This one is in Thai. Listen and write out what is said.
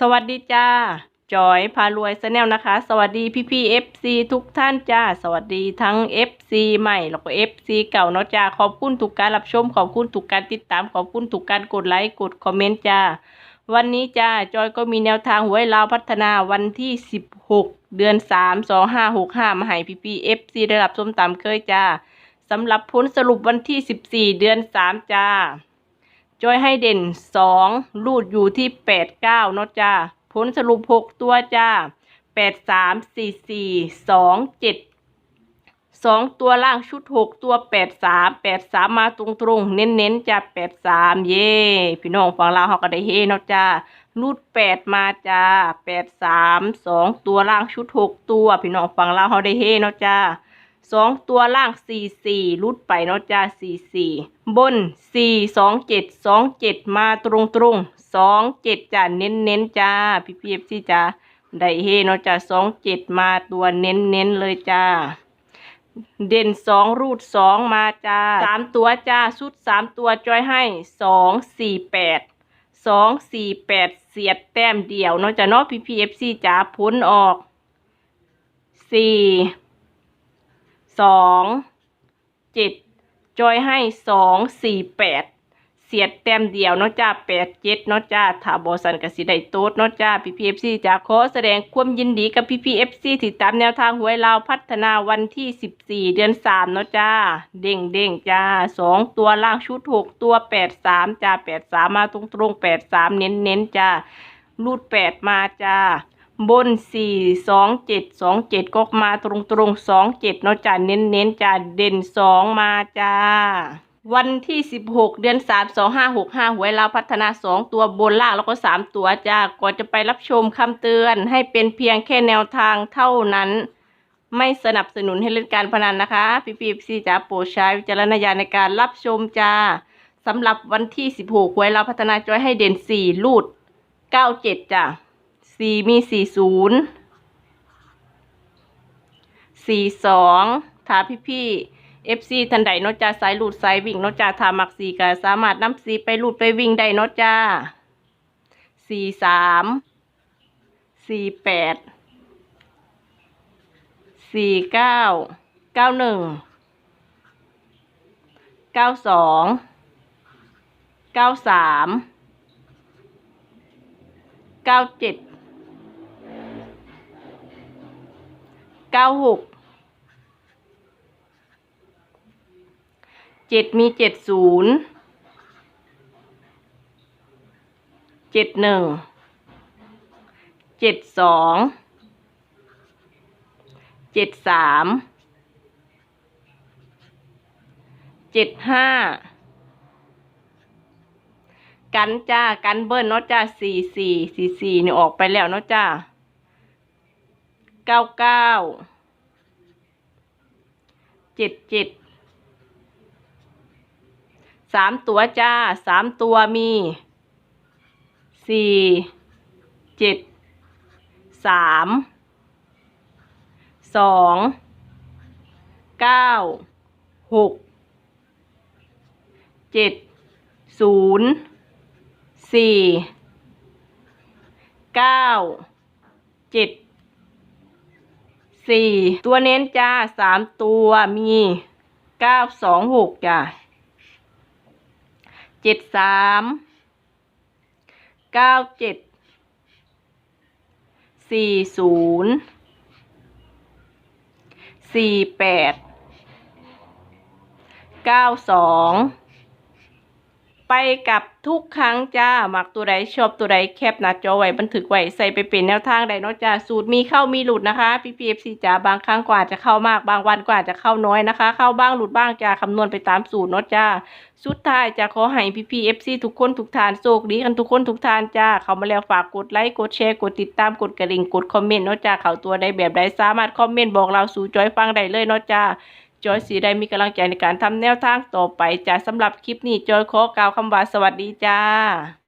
สวัสดีจ้าจอยพารวยแนลนะคะ สวัสดีพี่พี่เอฟซีทุกท่านจ้า สวัสดีทั้ง FC ใหม่แล้วก็ FC เก่าเนาะจ้า ขอบคุณทุกการรับชม ขอบคุณทุกการติดตาม ขอบคุณทุกการกดไลค์ กดคอมเมนต์จ้า วันนี้จ้า จอยก็มีแนวทางหวยลาวพัฒนาวันที่ 16 เดือน 3 2565 มาให้พี่พี่เอฟซีได้รับชมตามเคยจ้าสำหรับผลสรุปวันที่ 14 เดือน 3 จ้า จอยให้เด่นสองรูดอยู่ที่แปดเก้าเนาะจ้าผลสรุปหกตัวจ้าแปดสามสี่สี่สองเจ็ดสองตัวล่างชุดหกตัวแปดสามแปดสามมาตรงตรงเน้นเน้นๆจ้าแปดสามเย่พี่น้องฟังเราวเขาก็ได้เฮเนาะจ้ารูดแปดมาจ้าแปดสามสองตัวล่างชุดหกตัว พี่น้องฟังเราวเขาได้เฮเนาะจ้า สองตัวล่างสี่สี่รุดไปเนาะจ้าสี่สี่บนสี่สองเจ็ดสองเจ็ดมาตรงตรงสองเจ็ดจ้าเน้นเน้นจ้าพี่พีเอฟซีจ้าได้เฮเนาะจ้าสองเจ็ดมาตัวเน้นเน้นเลยจ้าเด่นสองรูดสองมาจ้าสามตัวจ้าชุดสามตัวจอยให้สองสี่แปดสองสี่แปดเสียดแต้มเดียวเนาะจ้าเนาะพี่พีเอฟซีจ้าพ้นออกสี่ สองเจ็ดจอยให้สองสี่แปดเสียดแต้มเดียวเนาะจ้าแปดเจ็ดเนาะจ้าถ้าบอสันกับสีได้โต๊ดเนาะจ้าพีพีเอฟซีจ้าขอแสดงความยินดีกับพีพีเอฟซีติดตามแนวทางหวยลาวพัฒนาวันที่สิบสี่เดือนสามเนาะจ้า เด้งเด้งจ้าสองตัวล่างชุดหกตัวแปดสามจ้าแปดสามมาตรงตรงแปดสามเน้นเน้นจ้ารูดแปดมาจ้า บนสี่สองเจ็ดสองเจ็ดก็มาตรงตรงสองเจ็ดเนาะจ้าเน้นเน้นจ้าเด่นสองมาจ้า วันที่สิบหกเดือนสามสองห้าหกห้าหวยลาวพัฒนาสองตัวบนล่างแล้วก็สามตัวจ้าก่อนจะไปรับชมคำเตือนให้เป็นเพียงแค่แนวทางเท่านั้น ไม่สนับสนุนให้เล่นการพนันนะคะ พี่พีซีจ้าโปรดใช้วิจารณญาณในการรับชมจ้าสำหรับวันที่สิบหกหวยลาวพัฒนาจอยให้เด่นสี่ลูดเก้าเจ็ดจ้า สี่มีสี่ศูนย์สี่สองถาพี่พี่เอฟซีทันใดนจ้าสายหลุดสายวิ่งนจ้าถามักสีก็สามารถนำสีไปหลุดไปวิ่งได้นจ้าสี่สามสี่แปดสี่เก้าเก้าหนึ่งเก้าสองเก้าสามเก้าเจ็ด เก้าหกเจ็ดมีเจ็ดศูนย์เจ็ดหนึ่งเจ็ดสองเจ็ดสามเจ็ดห้ากันจ้า กันเบิ้ลเนาะจ้าสี่สี่สี่สี่นี่ออกไปแล้วเนาะจ้า เก้าเก้าเจ็ดเจ็ดสามตัวจ้าสามตัวมีสี่เจ็ดสามสองเก้าหกเจ็ดศูนย์สี่เก้าเจ็ด สี่ตัวเน้นจ้าสามตัวมีเก้าสองหกจ้ามเก้าเจ็ดสี่ศูนย์สี่แปดเก้าสอง ไปกับทุกครั้งจ้ามักตัวใดชอบตัวใดแคปหน้าจอไว้บันทึกไว้ใส่ไปเป็นแนวทางใดเนาะจ้าสูตรมีเข้ามีหลุดนะคะพี่พีเอฟซีจ้าบางครั้งกว่าจะเข้ามากบางวันกว่าจะเข้าน้อยนะคะ เข้าบ้างหลุดบ้างจ้าคำนวณไปตามสูตรเนาะจ้าสุดท้ายจะขอให้พี่พีเอฟซีทุกคนทุกทานโชคดีกันทุกคนทุกทานจ้าเข้ามาแล้วฝากกดไลค์กดแชร์กดติดตามกดกระดิ่งกดคอมเมนต์เนาะจ้าเขาตัวใดแบบใดสามารถคอมเมนต์บอกเราสู่จอยฟังได้เลยเนาะจ้า จอยสีได้มีกำลังใจในการทำแนวทางต่อไปจ้าสำหรับคลิปนี้จอยขอกล่าวคำว่าสวัสดีจ้า